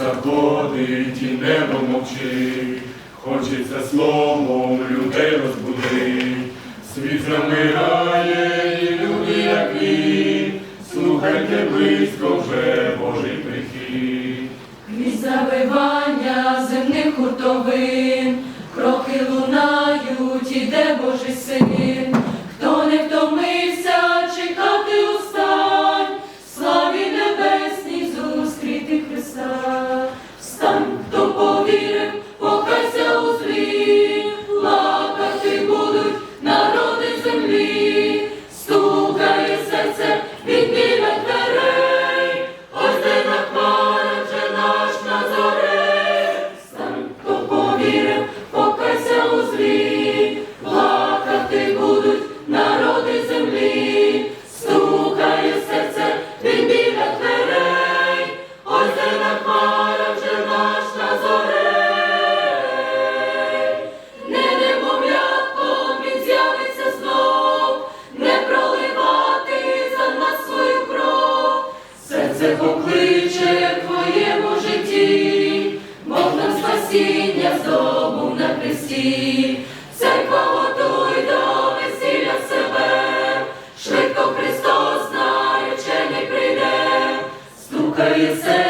заходить і небо мовчи, хочеться словом людей розбудить, світ замирає, і люди, як він, слухайте близько вже Божий прихід. Крізь забивання земних хуртовин. ser. Це покличе в твоєму житті, Бог нам спасіння здобув на хресті, Церква готуй до весілля себе, швидко Христос на речений прийде, стукає серце.